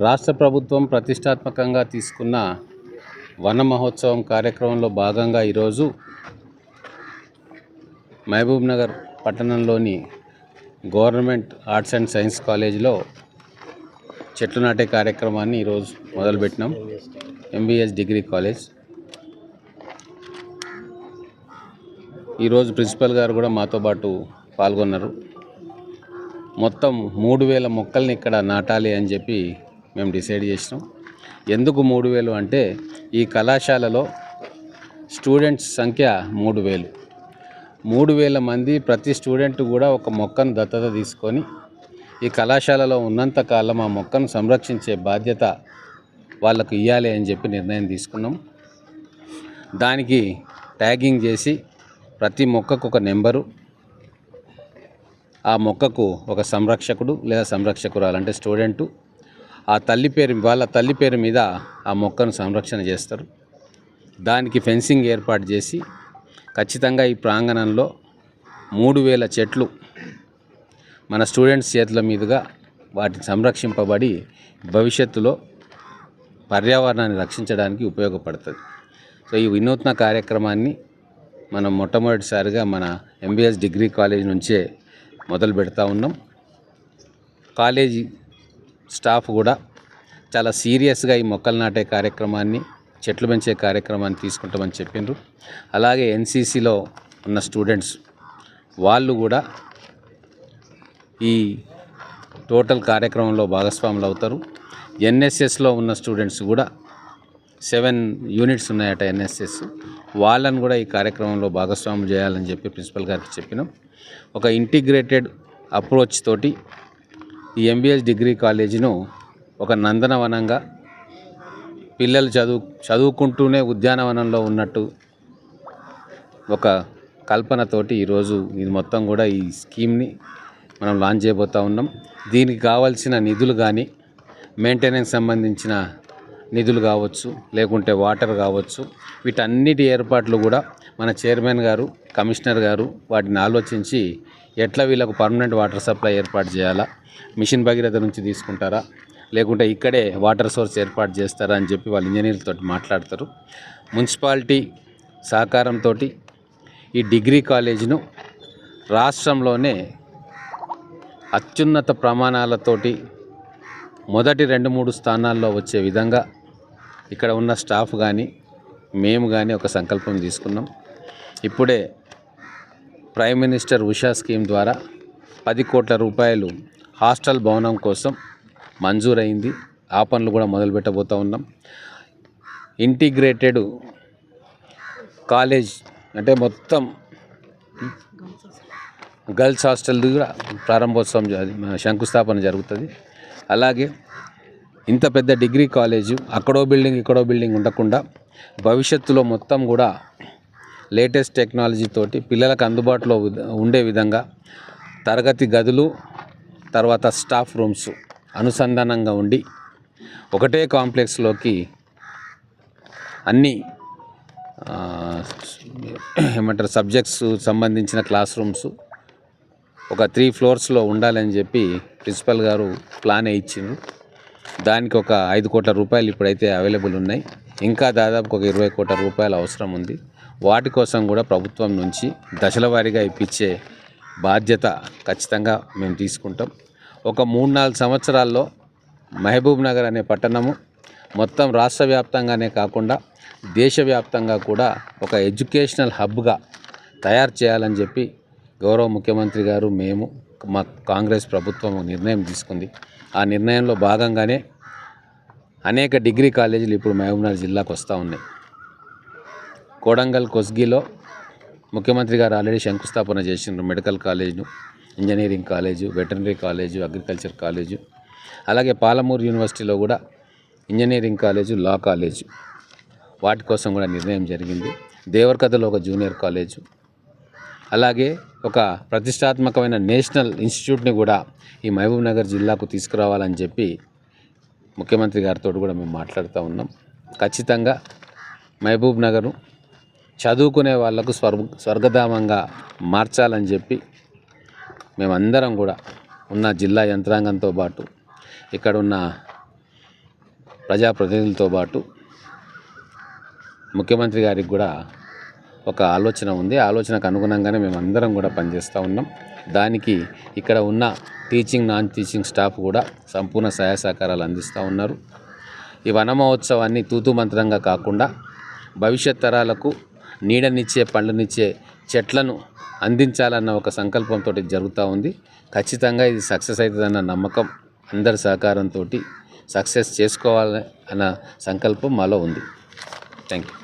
రాష్ట్ర ప్రభుత్వం ప్రతిష్టాత్మకంగా తీసుకున్న వన మహోత్సవం కార్యక్రమంలో భాగంగా ఈరోజు మహబూబ్ నగర్ పట్టణంలోని గవర్నమెంట్ ఆర్ట్స్ అండ్ సైన్స్ కాలేజీలో చెట్లు నాటే కార్యక్రమాన్ని ఈరోజు మొదలుపెట్టినాం. MBS degree college. ఈరోజు ప్రిన్సిపల్ గారు కూడా మాతో పాటు పాల్గొన్నారు. మొత్తం మూడు వేల మొక్కల్ని ఇక్కడ నాటాలి అని చెప్పి మేము డిసైడ్ చేసినాం. ఎందుకు మూడు వేలు అంటే ఈ కళాశాలలో స్టూడెంట్స్ సంఖ్య మూడు వేలు. మూడు వేల మంది ప్రతి స్టూడెంట్ కూడా ఒక మొక్కను దత్తత తీసుకొని ఈ కళాశాలలో ఉన్నంత కాలం ఆ మొక్కను సంరక్షించే బాధ్యత వాళ్ళకు ఇవ్వాలి అని చెప్పి నిర్ణయం తీసుకున్నాం. దానికి ట్యాగింగ్ చేసి ప్రతి మొక్కకు ఒక నెంబరు ఆ మొక్కకు ఒక సంరక్షకుడు లేదా సంరక్షకురాలు అంటే స్టూడెంటు. ఆ తల్లి పేరు వాళ్ళ తల్లి పేరు మీద ఆ మొక్కను సంరక్షణ చేస్తారు. దానికి ఫెన్సింగ్ ఏర్పాటు చేసి ఖచ్చితంగా ఈ ప్రాంగణంలో మూడు వేల చెట్లు మన స్టూడెంట్స్ చేతుల మీదుగా వాటిని సంరక్షింపబడి భవిష్యత్తులో పర్యావరణాన్ని రక్షించడానికి ఉపయోగపడుతుంది. సో ఈ వినూత్న కార్యక్రమాన్ని మనం మొట్టమొదటిసారిగా మన ఎంబీఎస్ డిగ్రీ కాలేజ్ నుంచే మొదలు పెడతా ఉన్నాం. కాలేజీ స్టాఫ్ కూడా చాలా సీరియస్గా ఈ మొక్కలు నాటే కార్యక్రమాన్ని చెట్లు పెంచే కార్యక్రమాన్ని తీసుకుంటామని చెప్పిండ్రు. అలాగే ఎన్సీసీలో ఉన్న స్టూడెంట్స్ వాళ్ళు కూడా ఈ టోటల్ కార్యక్రమంలో భాగస్వాములు అవుతారు ఎన్ఎస్ఎస్లో ఉన్న స్టూడెంట్స్ కూడా సెవెన్ యూనిట్స్ ఉన్నాయట ఎన్ఎస్ఎస్. వాళ్ళని కూడా ఈ కార్యక్రమంలో భాగస్వాములు చేయాలని చెప్పి ప్రిన్సిపల్ గారికి చెప్పినాం. ఒక ఇంటిగ్రేటెడ్ అప్రోచ్ తోటి ఈ ఎంబీఎస్ డిగ్రీ కాలేజీను ఒక నందనవనంగా పిల్లలు చదువు చదువుకుంటూనే ఉద్యానవనంలో ఉన్నట్టు ఒక కల్పనతోటి ఈరోజు ఇది మొత్తం కూడా ఈ స్కీమ్ని మనం లాంచ్ చేయబోతూ ఉన్నాం. దీనికి కావాల్సిన నిధులు కానీ మెయింటెనెన్స్ సంబంధించిన నిధులు కావచ్చు లేకుంటే వాటర్ కావచ్చు వీటన్నిటి ఏర్పాట్లు కూడా మన చైర్మన్ గారు కమిషనర్ గారు వాటిని ఆలోచించి ఎట్లా వీళ్ళకు పర్మనెంట్ వాటర్ సప్లై ఏర్పాటు చేయాలా మిషన్ భగీరథ నుంచి తీసుకుంటారా లేకుంటే ఇక్కడే వాటర్ సోర్స్ ఏర్పాటు చేస్తారా అని చెప్పి వాళ్ళు ఇంజనీర్లతో మాట్లాడతారు. మున్సిపాలిటీ సహకారంతో ఈ డిగ్రీ కాలేజీను రాష్ట్రంలోనే అత్యున్నత ప్రమాణాలతోటి మొదటి రెండు మూడు స్థానాల్లో వచ్చే విధంగా ఇక్కడ ఉన్న స్టాఫ్ కానీ మేము కానీ ఒక సంకల్పం తీసుకున్నాం. ఇప్పుడే ప్రైమ్ మినిస్టర్ ఉషా స్కీమ్ ద్వారా పది కోట్ల రూపాయలు హాస్టల్ భవనం కోసం మంజూరైంది. ఆ పనులు కూడా మొదలు పెట్టబోతూ ఉన్నాం. ఇంటిగ్రేటెడ్ కాలేజ్ అంటే మొత్తం గర్ల్స్ హాస్టల్ కూడా ప్రారంభోత్సవం జ- శంకుస్థాపన జరుగుతుంది. అలాగే ఇంత పెద్ద డిగ్రీ కాలేజు అక్కడో బిల్డింగ్ ఇక్కడో బిల్డింగ్ ఉండకుండా భవిష్యత్తులో మొత్తం కూడా లేటెస్ట్ టెక్నాలజీతోటి పిల్లలకు అందుబాటులో ఉండే విధంగా తరగతి గదులు తర్వాత స్టాఫ్ రూమ్స్ అనుసంధానంగా ఉండి ఒకటే కాంప్లెక్స్లోకి అన్ని ఏమంటారు సబ్జెక్ట్స్ సంబంధించిన క్లాస్ రూమ్స్ ఒక త్రీ ఫ్లోర్స్లో ఉండాలని చెప్పి ప్రిన్సిపల్ గారు ప్లాన్ ఇచ్చిండ్రు. దానికి ఒక ఐదు కోట్ల రూపాయలు ఇప్పుడైతే అవైలబుల్ ఉన్నాయి. ఇంకా దాదాపు ఒక ఇరవై కోట్ల రూపాయలు అవసరం ఉంది. వాటి కోసం కూడా ప్రభుత్వం నుంచి దశల వారీగా ఇప్పించే బాధ్యత ఖచ్చితంగా మేము తీసుకుంటాం. ఒక మూడు నాలుగు సంవత్సరాల్లో మహబూబ్ నగర్ అనే పట్టణము మొత్తం రాష్ట్ర వ్యాప్తంగానే కాకుండా దేశవ్యాప్తంగా కూడా ఒక ఎడ్యుకేషనల్ హబ్గా తయారు చేయాలని చెప్పి గౌరవ ముఖ్యమంత్రి గారు మేము మా కాంగ్రెస్ ప్రభుత్వం నిర్ణయం తీసుకుంది. ఆ నిర్ణయంలో భాగంగానే అనేక డిగ్రీ కాలేజీలు ఇప్పుడు మహబూబ్నగర్ జిల్లాకు వస్తూ ఉన్నాయి. కోడంగల్ కొస్గిలో ముఖ్యమంత్రి గారు ఆల్రెడీ శంకుస్థాపన చేసిండ్రు medical కాలేజ్ను. Engineering college veterinary college agriculture college అలాగే పాలమూరు యూనివర్సిటీలో కూడా ఇంజనీరింగ్ కాలేజు లా కాలేజు. వాటి కోసం కూడా నిర్ణయం జరిగింది. దేవరకథలో ఒక జూనియర్ కాలేజు. అలాగే ఒక ప్రతిష్టాత్మకమైన నేషనల్ ఇన్స్టిట్యూట్ని కూడా ఈ మహబూబ్ నగర్ జిల్లాకు తీసుకురావాలని చెప్పి ముఖ్యమంత్రి గారితో కూడా మేము మాట్లాడుతూ ఉన్నాం. ఖచ్చితంగా మహబూబ్నగర్ చదువుకునే వాళ్ళకు స్వర్గ స్వర్గధామంగా మార్చాలని చెప్పి మేమందరం కూడా ఉన్న జిల్లా యంత్రాంగంతో పాటు ఇక్కడ ఉన్న ప్రజాప్రతినిధులతో పాటు ముఖ్యమంత్రి గారికి కూడా ఒక ఆలోచన ఉంది. ఆలోచనకు అనుగుణంగానే మేము అందరం కూడా పనిచేస్తూ ఉన్నాం. దానికి ఇక్కడ ఉన్న టీచింగ్ నాన్ టీచింగ్ స్టాఫ్ కూడా సంపూర్ణ సహాయ సహకారాలు అందిస్తూ ఉన్నారు. ఈ వన మహోత్సవాన్ని తూతు మంత్రంగా కాకుండా భవిష్యత్ తరాలకు నీడనిచ్చే పండ్లనిచ్చే చెట్లను అందించాలన్న ఒక సంకల్పంతో జరుగుతూ ఉంది. ఖచ్చితంగా ఇది సక్సెస్ అవుతుందన్న నమ్మకం అందరి సహకారంతో సక్సెస్ చేసుకోవాలని అన్న సంకల్పం మాలో ఉంది. థ్యాంక్ యూ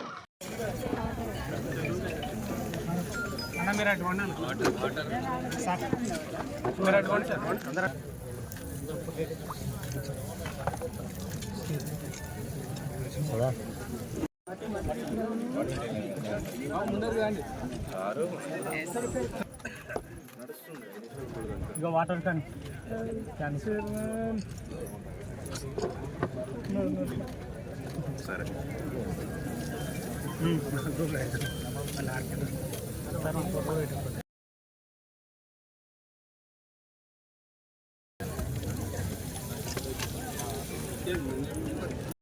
ఇక వాటర్ క్యాన్. క్యాన్స్ సరే.